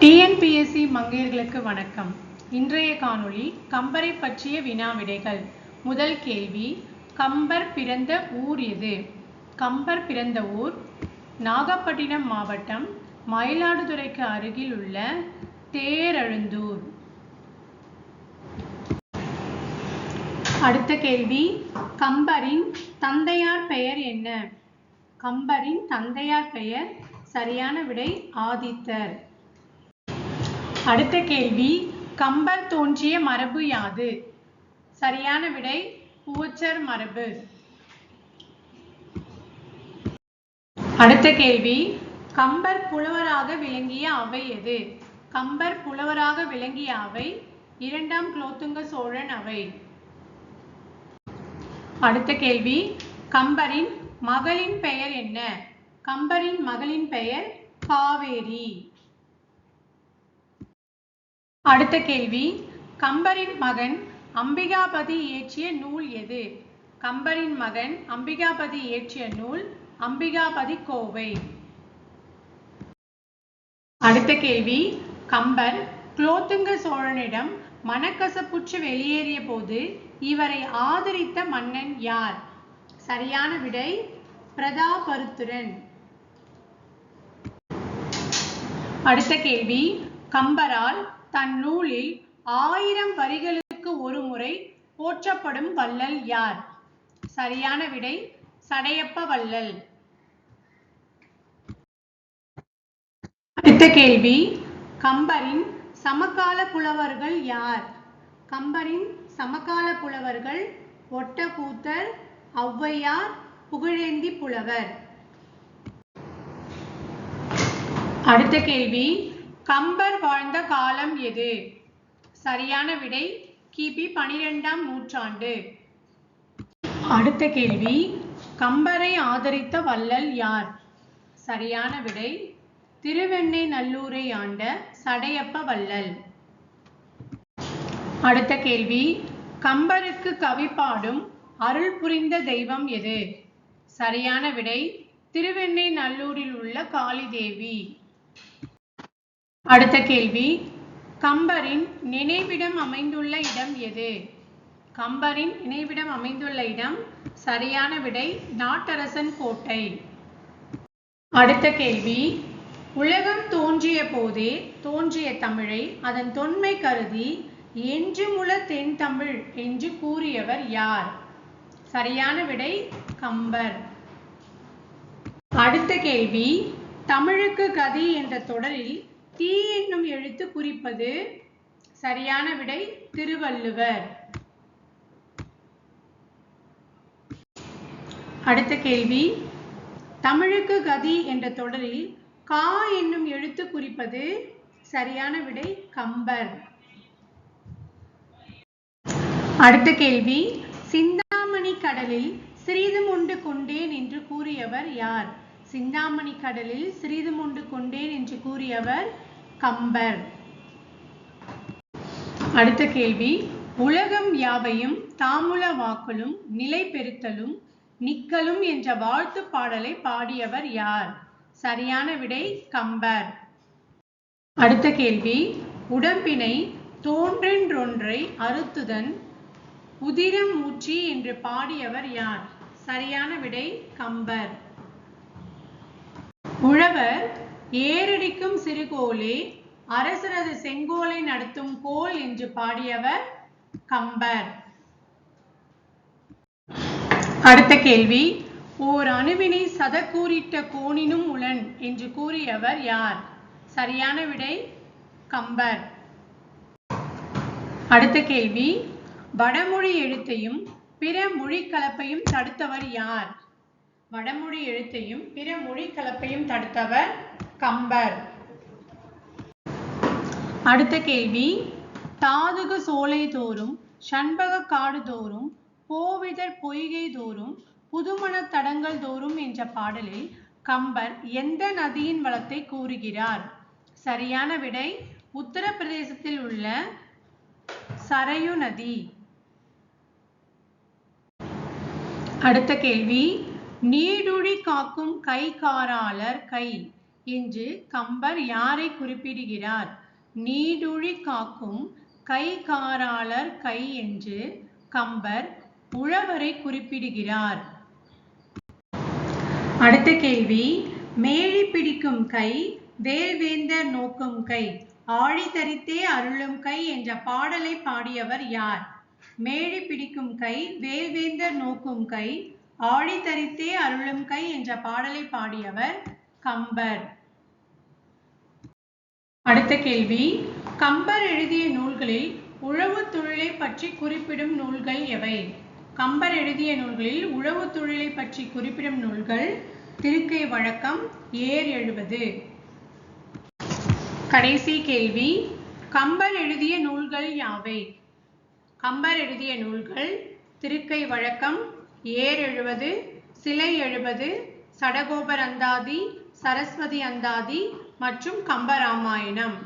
TNPSC மங்கையர்களுக்கு வணக்கம். இன்றைய காணொளி கம்பரை பற்றிய வினா விடைகள் முதல் கேள்வி கம்பர் பிறந்த ஊர் எது? கம்பர் பிறந்த ஊர் நாகப்பட்டினம் மாவட்டம் மயிலாடுதுறைக்கு அருகில் உள்ள தேரழுந்தூர். அடுத்த கேள்வி கம்பரின் தந்தையார் பெயர் என்ன? கம்பரின் தந்தையார் பெயர் சரியான விடை ஆதித்தர். அடுத்த கேள்வி கம்பர் தோன்றிய மரபு யாது? சரியான விடை பூச்சர் மரபு. அடுத்த கேள்வி கம்பர் புலவராக விளங்கிய அவை எது? கம்பர் புலவராக விளங்கிய அவை இரண்டாம் குலோத்துங்க சோழன் அவை. அடுத்த கேள்வி கம்பரின் மகளின் பெயர் என்ன? கம்பரின் மகளின் பெயர் காவேரி. அடுத்த கேள்வி. கம்பரின் மகன் அம்பிகாபதி இயற்றிய நூல் எது? கம்பரின் மகன் அம்பிகாபதி இயற்றிய நூல் அம்பிகாபதி கோவை. அடுத்த கேள்வி. கம்பர் குலோத்துங்க சோழனிடம் மனக்கசப்புற்று வெளியேறிய போது இவரை ஆதரித்த மன்னன் யார்? சரியான விடை பிரதாபருத்துரன். அடுத்த கேள்வி. கம்பரால் தன் நூலில் ஆயிரம் வரிகளுக்கு ஒரு முறை போற்றப்படும் வள்ளல் யார்? சரியான விடை சடையப்ப வள்ளல். அடுத்த கேள்வி கம்பரின் சமகால புலவர்கள் யார்? கம்பரின் சமகால புலவர்கள் ஒட்டக்கூத்தர் ஔவையார் புகழேந்தி புலவர். அடுத்த கேள்வி கம்பர் வாழ்ந்த காலம் எது? சரியான விடை கிபி பனிரெண்டாம் நூற்றாண்டு. அடுத்த கேள்வி கம்பரை ஆதரித்த வள்ளல் யார்? சரியான விடை திருவெண்ணை நல்லூரை ஆண்ட சடையப்ப வள்ளல். அடுத்த கேள்வி கம்பருக்கு கவி பாடும் அருள் புரிந்த தெய்வம் எது? சரியான விடை திருவெண்ணை நல்லூரில் உள்ள காளி தேவி அடுத்த கேள்வி. கம்பரின் நினைவிடம் அமைந்துள்ள இடம் எது? கம்பரின் நினைவிடம் அமைந்துள்ள இடம் சரியான விடை நாட்டரசன் கோட்டை. அடுத்த கேள்வி. உலகம் தோன்றிய போதே தோன்றிய தமிழை அதன் தொன்மை கருதி என்றுமுல தென் தமிழ் என்று கூறியவர் யார்? சரியான விடை கம்பர். அடுத்த கேள்வி. தமிழுக்கு கதி என்ற தொடரில் தீ என்னும் எழுத்து குறிப்பது சரியான விடை திருவள்ளுவர். அடுத்த கேள்வி. தமிழுக்கு கதி என்ற தொடரில் கா என்னும் எழுத்து குறிப்பது சரியான விடை கம்பர். அடுத்த கேள்வி. சிந்தாமணி கடலில் சிறிதும் உண்டு கொண்டேன் என்று கூறியவர் யார்? சிந்தாமணி கடலில் சிறிதும் உண்டு கொண்டேன் என்று கூறியவர் கம்பர். அடுத்த கேள்வி. உலகம் யாவையும் தாமுல வாக்களும் நிலை பெருத்தலும் நிக்கலும் என்ற வாழ்த்து பாடலை பாடியவர் யார்? சரியான விடை கம்பர். அடுத்த கேள்வி. உடம்பினை தோன்றென்றொன்றை அறுத்துதன் உதிரம் ஊற்றி என்று பாடியவர் யார்? சரியான விடை கம்பர். உழவர் ஏரடிக்கும் சிறுகோலே அரசரது செங்கோலை நடத்தும் கோல் என்று பாடியவர் கம்பர். அடுத்த கேள்வி ஓர் அணுவினை சதக்கூறிட்ட கோணினும் உளன் என்று கூறியவர் யார்? சரியான விடை கம்பர். அடுத்த கேள்வி வடமொழி எழுத்தையும் பிற மொழி கலப்பையும் தடுத்தவர் யார்? வடமொழி எழுத்தையும் பிற மொழி கலப்பையும் தடுத்தவர் கம்பர். அடுத்த கேள்வி. தாதுகு சோலை தோறும் சண்பக காடு தோறும் கோவிதர் பொய்கை தோறும் புதுமண தடங்கள் தோறும் என்ற பாடலில் கம்பர் எந்த நதியின் வளத்தை கூறுகிறார்? சரியான விடை உத்தரப்பிரதேசத்தில் உள்ள சரையு நதி. அடுத்த கேள்வி. நீடுழி காக்கும் கை காராளர் கை. என்று கம்பர் யாரை குறிப்பிடுகிறார்? நீடுழி காக்கும் கை காராளர் கை என்று கம்பர் உழவரை குறிப்பிடுகிறார். அடுத்த கேள்வி மேழி பிடிக்கும் கை வேல்வேந்தர் நோக்கும் கை ஆழி தரித்தே அருளும் கை என்ற பாடலை பாடியவர் யார்? மேழி பிடிக்கும் கை வேல்வேந்தர் நோக்கும் கை ஆழி தரித்தே அருளும் கை என்ற பாடலை பாடியவர் கம்பர். அடுத்த கேள்வி. கம்பர் எழுதிய நூல்களில் உழவு தொழிலை பற்றி குறிப்பிடும் நூல்கள் எவை? கம்பர் எழுதிய நூல்களில் உழவு தொழிலை பற்றி குறிப்பிடும் நூல்கள் திருக்கை வழக்கம் ஏர் எழுவது. கடைசி கேள்வி. கம்பர் எழுதிய நூல்கள் யாவை? கம்பர் எழுதிய நூல்கள் திருக்கை வழக்கம் ஏர் எழுவது சிலை எழுவது சடகோபர் அந்தாதி சரஸ்வதி அந்தாதி மற்றும் கம்பராமாயணம்.